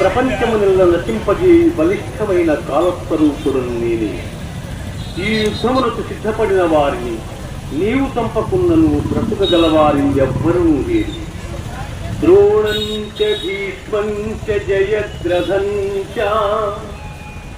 ప్రపంచమునిల్ల నటింపజే బలిష్టమైన కాలస్వరూపుడు నేనే ఈ యుద్ధమునకు సిద్ధపడిన వారిని నీవు చంపకున్నను బ్రతుకగల వారిని ఎవ్వరూ లేరు. ద్రోణంచ భీష్మంచ జయద్రథంచ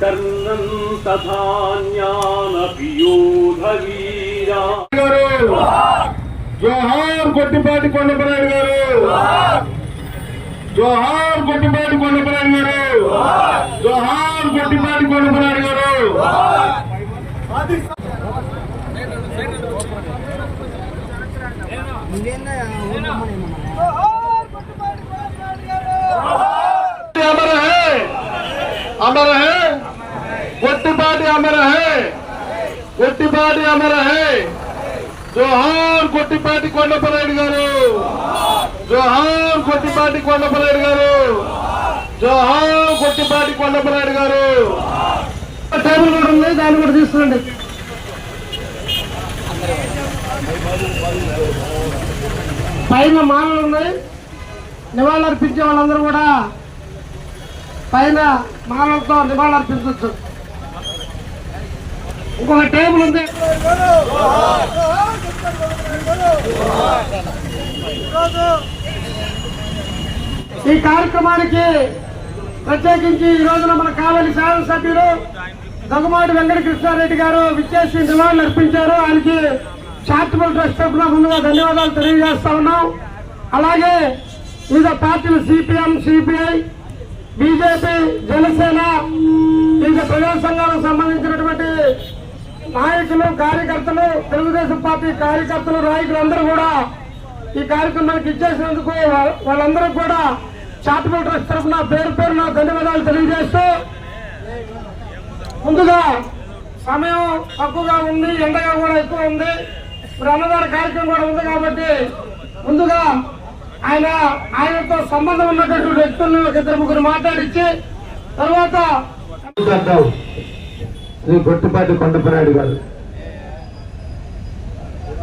కర్ణం తథా వీరా జోహార్ కొట్టిపాటి కొండపరాయుడు గారు. जोहार गुटबाड़ को निभाने गए रहे जोहार गुटबाड़ को निभाने गए रहे हमारा है। गुट्टी पार्टी हमारा है। गुट्टी पार्टी हमारा है। జోహార్ కొట్టిపాటి కొండపరాయుడు గారు. జోహార్ కొట్టిపాటి కొండపరాయుడు గారు. జోహార్ కొట్టిపాటి కొండపరాయుడు గారు. టేబుల్ కూడా ఉంది దాన్ని కూడా తీసుకురండి పైన మాలలు ఉన్నాయి. నివాళులు అర్పించే వాళ్ళందరూ కూడా పైన మాలలతో నివాళులు అర్పించవచ్చు ఇంకొక టేబుల్ ఉంది. ఈ కార్యక్రమానికి ప్రత్యేకించి ఈ రోజున మన కావలి శాసనసభ్యులు దగ్గుమాటి వెంకటకృష్ణారెడ్డి గారు విచ్చేసి నివాళులు అర్పించారు. ఆయనకి చారిటబుల్ ట్రస్ట్ తరఫున ముందుగా ధన్యవాదాలు తెలియజేస్తా ఉన్నాం. అలాగే వివిధ పార్టీలు సిపిఎం సిపిఐ బీజేపీ జనసేన వివిధ ప్రజా సంఘాలకు సంబంధించినటువంటి నాయకులు కార్యకర్తలు తెలుగుదేశం పార్టీ కార్యకర్తలు నాయకులు అందరూ కూడా ఈ కార్యక్రమానికి ఇచ్చేసినందుకు వాళ్ళందరూ కూడా చారిటబుల్ ట్రస్ట్ తరఫున పేరు పేరు నా ధన్యవాదాలు తెలియజేస్తూ ముందుగా సమయం తక్కువగా ఉంది ఎండగా కూడా ఎక్కువ ఉంది. ఇప్పుడు అన్నదాన కార్యక్రమం కూడా ఉంది కాబట్టి ముందుగా ఆయన ఆయనతో సంబంధం ఉన్నటువంటి వ్యక్తులను ఒక ఇద్దరు ముగ్గురు మాట్లాడించి తర్వాత శ్రీ గొట్టిపాటి కొండపనాయుడు గారు.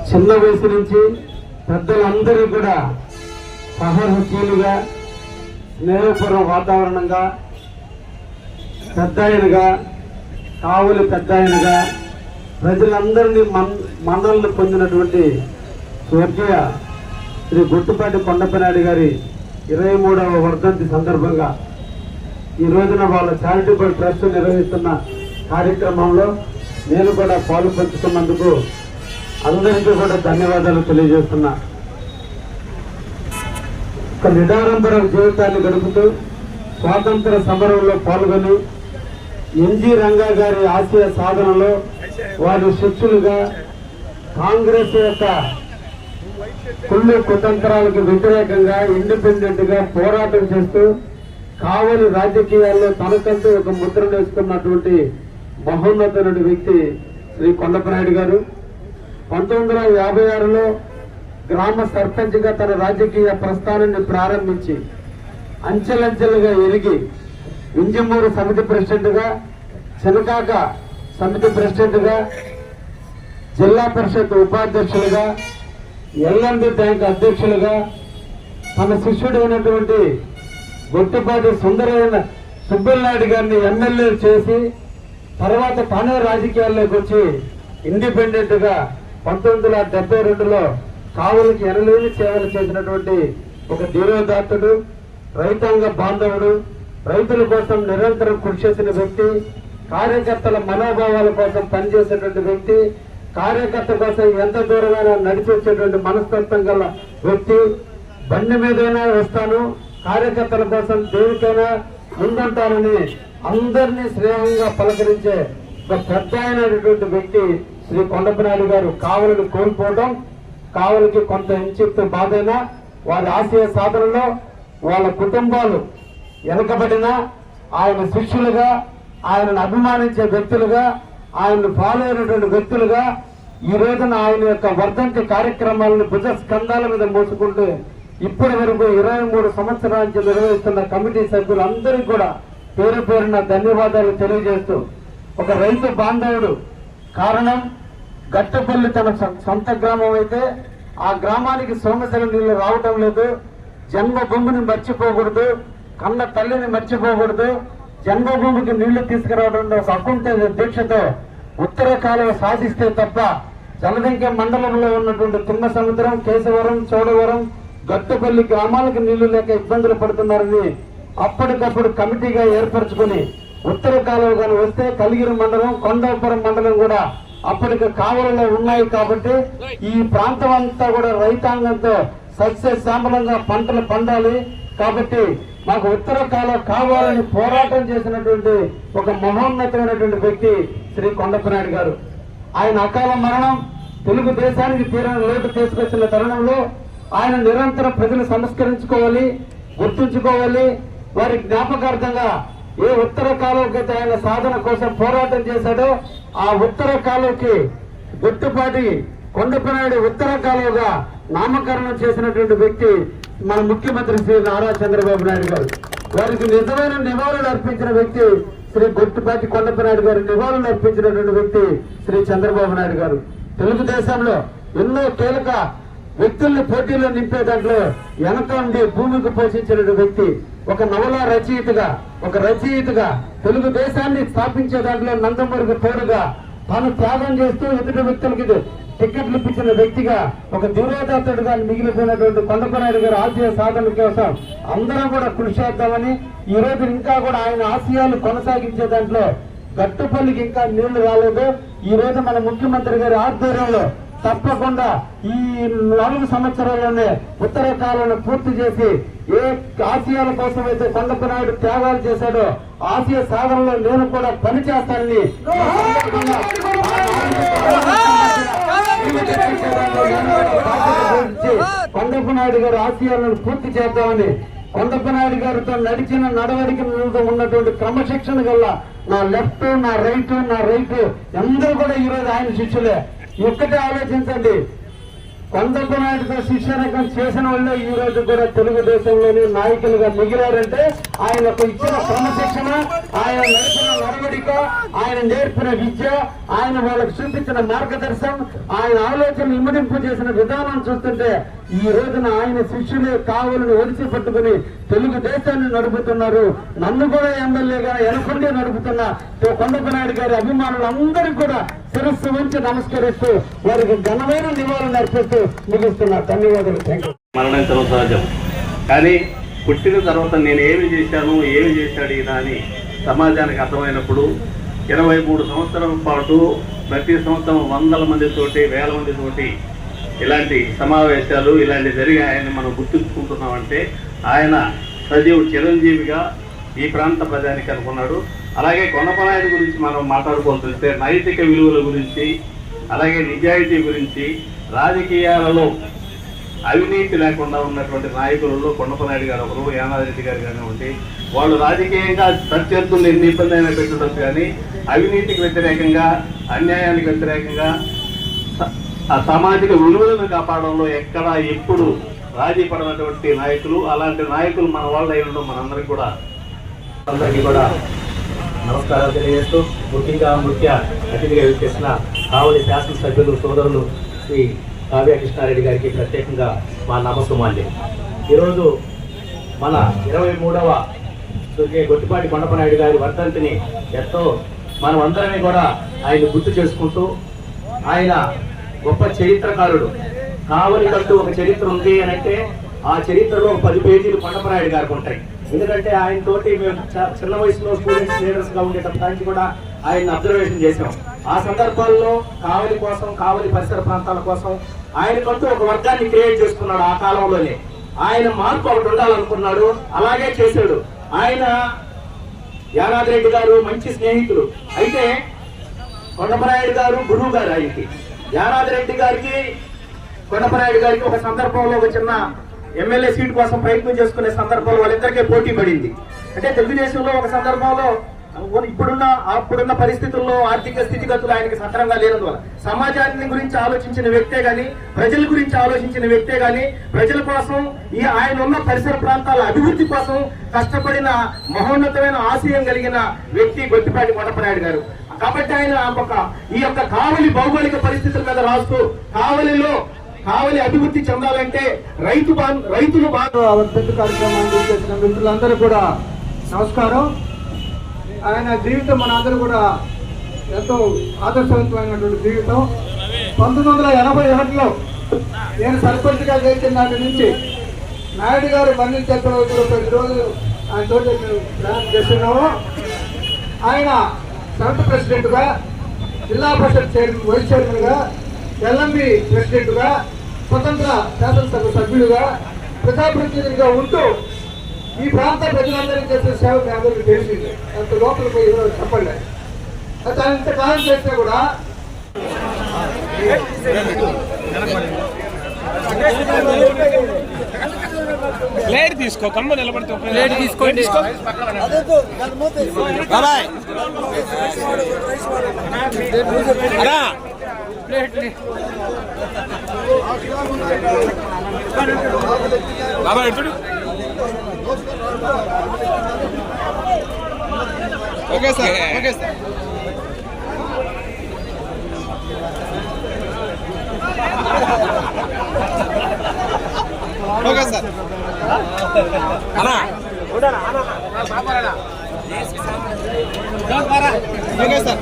చిన్న వయసు నుంచి పెద్దలందరూ కూడా సహృదయులుగా స్నేహపూర్వ వాతావరణంగా పెద్ద ఆయనగా కావులు పెద్ద ఆయనగా ప్రజలందరినీ మన్ మన్నలను పొందినటువంటి స్వర్గీయ శ్రీ గుట్టుపాటి కొండపనాయుడు గారి ఇరవై మూడవ వర్ధంతి సందర్భంగా ఈ రోజున వాళ్ళ చారిటబుల్ ట్రస్ట్ నిర్వహిస్తున్న కార్యక్రమంలో నేను కూడా పాలు పంచుకున్నందుకు అందరికీ కూడా ధన్యవాదాలు తెలియజేస్తున్నా. ఒక నిడారంబర జీవితాన్ని గడుపుతూ స్వాతంత్ర సమరంలో పాల్గొని ఎన్జి రంగా గారి ఆశయ సాధనలో వారి శిష్యులుగా కాంగ్రెస్ యొక్క కుళ్ళు కుతంత్రాలకు వ్యతిరేకంగా ఇండిపెండెంట్గా పోరాటం చేస్తూ కావలి రాజకీయాల్లో తనకంటూ ఒక ముద్ర వేసుకున్నటువంటి మహోన్నతుడి వ్యక్తి శ్రీ కొండపనాయుడు గారు. పంతొమ్మిది వందల యాభై ఆరులో గ్రామ సర్పంచ్గా తన రాజకీయ ప్రస్థానాన్ని ప్రారంభించి అంచెలంచెలుగా ఎరిగి వింజమూరు సమితి ప్రెసిడెంట్గా చినకాక సమితి ప్రెసిడెంట్గా జిల్లా పరిషత్ ఉపాధ్యక్షులుగా ఎల్ఎండి బ్యాంక్ అధ్యక్షులుగా తన శిష్యుడు అయినటువంటి గొట్టిపాటి సుందరమైన సుబ్బలనాయుడు గారిని ఎమ్మెల్యే చేసి తర్వాత తానే రాజకీయాల్లోకి వచ్చి ఇండిపెండెంట్గా పంతొమ్మిది వందల డెబ్బై రెండులో కావులకి ఎనలేని సేవలు చేసినటువంటి ఒక ధీరోదాత్తుడు రైతాంగ బాంధవుడు రైతుల కోసం నిరంతరం కృషి చేసిన వ్యక్తి కార్యకర్తల మనోభావాల కోసం పనిచేసేటువంటి వ్యక్తి కార్యకర్త కోసం ఎంత దూరమైనా నడిచి వచ్చేటువంటి మనస్తత్వం గల వ్యక్తి. బండి మీదైనా వస్తాను కార్యకర్తల కోసం దేనికైనా ముందుంటానని అందరినీ స్నేహంగా పలకరించే ఒక పెద్ద అయినటువంటి వ్యక్తి శ్రీ కొండపనాయుడు గారు. కావలిని కోల్పోవడం కావలికి కొంత ఇంచిత్తు బాధైనా వారి ఆశయ సాధనలో వాళ్ళ కుటుంబాలు వెనకబడినా ఆయన శిష్యులుగా ఆయనను అభిమానించే వ్యక్తులుగా ఆయనను ఫాలో అయినటువంటి వ్యక్తులుగా ఈ రోజున ఆయన యొక్క వర్ధంతి కార్యక్రమాలను భుజ స్కంధాల మీద మోసుకుంటూ ఇప్పటి వరకు ఇరవై మూడు సంవత్సరాల నుంచి నిర్వహిస్తున్న కమిటీ సభ్యులందరికీ కూడా పేరు పేరున ధన్యవాదాలు తెలియజేస్తూ ఒక రైతు బాంధవుడు కారణం గట్టపల్లి తన సొంత గ్రామం అయితే ఆ గ్రామానికి సోమశల నీళ్ళు రావటం లేదు. జన్మభూమిని మర్చిపోకూడదు. కన్న తల్లిని మర్చిపోకూడదు. జన్మభూమికి నీళ్ళు తీసుకురావడం ఒక అకుంఠ దీక్షతో ఉత్తర కాలువ సాధిస్తే తప్ప జలదంక మండలంలో ఉన్నటువంటి తుంగ సముద్రం కేశవరం చోడవరం గట్టుపల్లి గ్రామాలకు నీళ్ళు లేక ఇబ్బందులు పడుతున్నారని అప్పటికప్పుడు కమిటీగా ఏర్పరచుకుని ఉత్తర కాలువ కానీ వస్తే కలిగిరి మండలం కొండాపురం మండలం కూడా అప్పటికి కావలలో ఉన్నాయి కాబట్టి ఈ ప్రాంతం అంతా కూడా రైతాంగంతో సస్యశ్యామలంగా పంటలు పండాలి కాబట్టి మాకు ఉత్తర కాలం కావాలని పోరాటం చేసినటువంటి ఒక మహోన్నతమైనటువంటి వ్యక్తి శ్రీ కొండపనాయుడు గారు. ఆయన అకాల మరణం తెలుగుదేశానికి తీరని లోటు తీసుకొచ్చిన తరుణంలో ఆయన నిరంతరం ప్రజలు సంస్కరించుకోవాలి గుర్తుంచుకోవాలి. వారి జ్ఞాపకార్థంగా ఏ ఉత్తర కాలువకైతే ఆయన సాధన కోసం పోరాటం చేశాడో ఆ ఉత్తర కాలువకి గుట్టుపాటి కొండపనాయుడు ఉత్తర కాలువగా నామకరణం చేసినటువంటి వ్యక్తి మన ముఖ్యమంత్రి శ్రీ నారా చంద్రబాబు నాయుడు గారు. వారికి నిజమైన నివాళులు అర్పించిన వ్యక్తి శ్రీ గుట్టుపాటి కొండపనాయుడు గారు నివాళులు అర్పించినటువంటి వ్యక్తి శ్రీ చంద్రబాబు నాయుడు గారు. తెలుగుదేశంలో ఎన్నో కీలక వ్యక్తుల్ని పోటీలో నింపే దాంట్లో వెనక ఉండి భూమికి పోషించిన వ్యక్తి ఒక నవల రచయితగా ఒక రచయితగా తెలుగుదేశాన్ని స్థాపించే దాంట్లో నందమూరికి తోడుగా తాను త్యాగం చేస్తూ ఎదుటి వ్యక్తులకి టికెట్లు ఇప్పించిన వ్యక్తిగా ఒక ధీరోదాతుడుగా మిగిలిపోయినటువంటి కొండపనాయుడు గారి ఆశయ సాధన కోసం అందరం కూడా కృషి చేద్దామని ఈ రోజు ఇంకా కూడా ఆయన ఆశయాలు కొనసాగించే దాంట్లో గట్టుపల్లికి ఇంకా నీళ్ళు రాలేదు. ఈ రోజు మన ముఖ్యమంత్రి గారి ఆధ్వర్యంలో తప్పకుండా ఈ నాలుగు సంవత్సరాల్లోనే ఉత్తర కాలను పూర్తి చేసి ఏ ఆసియాల కోసం అయితే కొండపనాయుడు త్యాగాలు చేశాడో ఆసియా సాధనలో నేను కూడా పని చేస్తానని కొండపనాయుడు గారు ఆసియాలను పూర్తి చేద్దామని కొండపనాయుడు గారితో నడిచిన నడవడిక ఉన్నటువంటి క్రమశిక్షణ గల్ల నా లెఫ్ట్ నా రైట్ నా రైట్ అందరూ కూడా ఈరోజు ఆయన శిష్యులే. ఒక్కటే ఆలోచించండి. కొండపనాయుడుతో శిష్యరకం చేసిన వాళ్ళే ఈ రోజు కూడా తెలుగుదేశంలోని నాయకులుగా మిగిలారంటే ఆయనకు ఇచ్చిన క్రమశిక్షణ ఆయన నడిపిన నడవడిక ఆయన నేర్పిన విద్య ఆయన వాళ్ళకు చూపించిన మార్గదర్శనం ఆయన ఆలోచనలు ఇమ్మడింపు చేసిన విధానం చూస్తుంటే ఈ రోజున ఆయన శిష్యులే కావులను ఒడిసి పట్టుకుని తెలుగుదేశాన్ని నడుపుతున్నారు. నన్ను కూడా ఎమ్మెల్యేగా ఎనకుండే నడుపుతున్న కొండపనాయుడు గారి అభిమానులు కూడా శిరస్సు ఉంచి నమస్కరిస్తూ వారికి ఘనమైన నివాళులు అర్పిస్తూ ముగిస్తున్నా ధన్యవాదాలు. థ్యాంక్ యూ మరణించడం సహజం. కానీ పుట్టిన తర్వాత నేను ఏమి చేశాను ఏమి చేశాడు ఈయన అని సమాజానికి అర్థమైనప్పుడు ఇరవై మూడు సంవత్సరాల పాటు ప్రతి సంవత్సరం వందల మందితోటి వేల మందితోటి ఇలాంటి సమావేశాలు ఇలాంటి జరిగి ఆయన్ని మనం గుర్తుంచుకుంటున్నామంటే ఆయన సజీవు చిరంజీవిగా ఈ ప్రాంత ప్రజానికి అనుకున్నాడు. అలాగే కొండపనాయుడు గురించి మనం మాట్లాడుకోవాల్సి నైతిక విలువల గురించి అలాగే నిజాయితీ గురించి రాజకీయాలలో అవినీతి లేకుండా ఉన్నటువంటి నాయకులలో కొండపనాయుడు గారు ఒకరు యానారెడ్డి గారు కానివ్వండి వాళ్ళు రాజకీయంగా ప్రత్యర్థులు ఎన్ని ఇబ్బంది అయినా పెట్టడం కానీ అవినీతికి వ్యతిరేకంగా అన్యాయానికి వ్యతిరేకంగా ఆ సామాజిక విలువలను కాపాడంలో ఎక్కడ ఎప్పుడు రాజీ పడినటువంటి నాయకులు అలాంటి నాయకులు మన వాళ్ళు అయి ఉండడం మనందరికీ కూడా అందరికీ కూడా నమస్కారాలు తెలియజేస్తూ ముఖ్యంగా ముఖ్య అతిథిగా చేసిన కావలి శాసనసభ్యులు సోదరులు శ్రీ కావ్య కృష్ణారెడ్డి గారికి ప్రత్యేకంగా మా నమస్సుమాండి ఈరోజు మన ఇరవై మూడవ గొట్టిపాటి కొండపనాయుడు గారి వర్ధంతిని ఎంతో మనం అందరమే కూడా ఆయన గుర్తు చేసుకుంటూ ఆయన గొప్ప చరిత్రకారుడు. కావలి కంటూ ఒక చరిత్ర ఉంది అని అంటే ఆ చరిత్రలో పది పేజీలు కొండపనాయుడు గారికి ఉంటాయి. ఎందుకంటే ఆయన తోటి మేము చిన్న వయసులో స్టూడెంట్స్ లీడర్స్గా ఉండేటప్పుడు దానికి కూడా ఆయన అబ్జర్వేషన్ చేసాం ఆ సందర్భాల్లో కావలి కోసం కావలి పరిసర ప్రాంతాల కోసం ఆయనకంటూ ఒక వర్గాన్ని క్రియేట్ చేసుకున్నాడు ఆ కాలంలోనే. ఆయన మార్పు ఒకటి ఉండాలనుకున్నాడు అలాగే చేశాడు. ఆయన యానాదిరెడ్డి గారు మంచి స్నేహితులు. అయితే కొండపరాయుడు గారు గురువు గారు ఆయనకి. యానాదిరెడ్డి గారికి కొండపరాయుడు గారికి ఒక సందర్భంలో ఒక చిన్న ఎమ్మెల్యే సీట్ కోసం ప్రయత్నం చేసుకునే సందర్భంలో వాళ్ళిద్దరికీ పోటీ పడింది. అంటే తెలుగుదేశంలో ఒక సందర్భంలో ఇప్పుడున్న అప్పుడున్న పరిస్థితుల్లో ఆర్థిక స్థితిగతులు ఆయనకి సక్రంగా లేనందువల్ల. సమాజాన్ని గురించి ఆలోచించిన వ్యక్తే గాని ప్రజల గురించి ఆలోచించిన వ్యక్తే గాని ప్రజల కోసం ఈ ఆయన ఉన్న పరిసర ప్రాంతాల అభివృద్ధి కోసం కష్టపడిన మహోన్నతమైన ఆశయం కలిగిన వ్యక్తి గొట్టిపాటి కొండపనాయుడు గారు. కాబట్టి ఆయన ఒక ఈ యొక్క కావలి భౌగోళిక పరిస్థితుల మీద రాస్తూ కావలిలో కావలి అభివృద్ధి చెందాలంటే రైతు రైతులు బాగా పెద్ద కార్యక్రమాన్ని చేసిన మిత్రులందరూ కూడా నమస్కారం. ఆయన జీవితం మన అందరూ కూడా ఎంతో ఆదర్శవంతమైనటువంటి జీవితం. పంతొమ్మిది వందల ఎనభై ఒకటిలో నేను సర్పంచ్గా చేసిన నాటి నుంచి నాయుడు గారు బండి చెప్పిన రోజులు ప్రతిరోజు ఆయన తోటి ప్రయాణం చేస్తున్నాము. ఆయన సెవెంత్ ప్రెసిడెంట్గా జిల్లా పరిషత్ చైర్మన్ వైస్ చైర్మన్గా ఎల్ఎంబి ప్రెసిడెంట్గా స్వతంత్ర శాసనసభ సభ్యుడిగా ప్రజాప్రతినిధిగా ఉంటూ ఈ ప్రాంత ప్రజలందరికీ చేసే సేవ మీ అందరికీ తెలిసింది. అంత లోపల పోయి ఎవరో చెప్పండి అయితే ఇంతకాలం చేస్తే కూడా ప్లేట్ తీసుకో కమ్మ నిలబడితే ప్లేట్ తీసుకోండి. బాబాయ్. అరా బాబాయ్ ఎట్టుడు okay sir okay sir. Okay sir. అన్నా. Okay sir.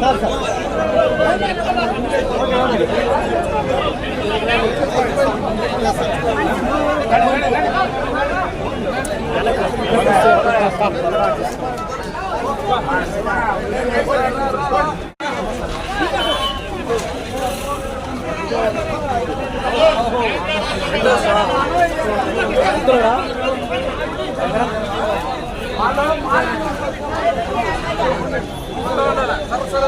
மாதம் ಸರ್ಸರ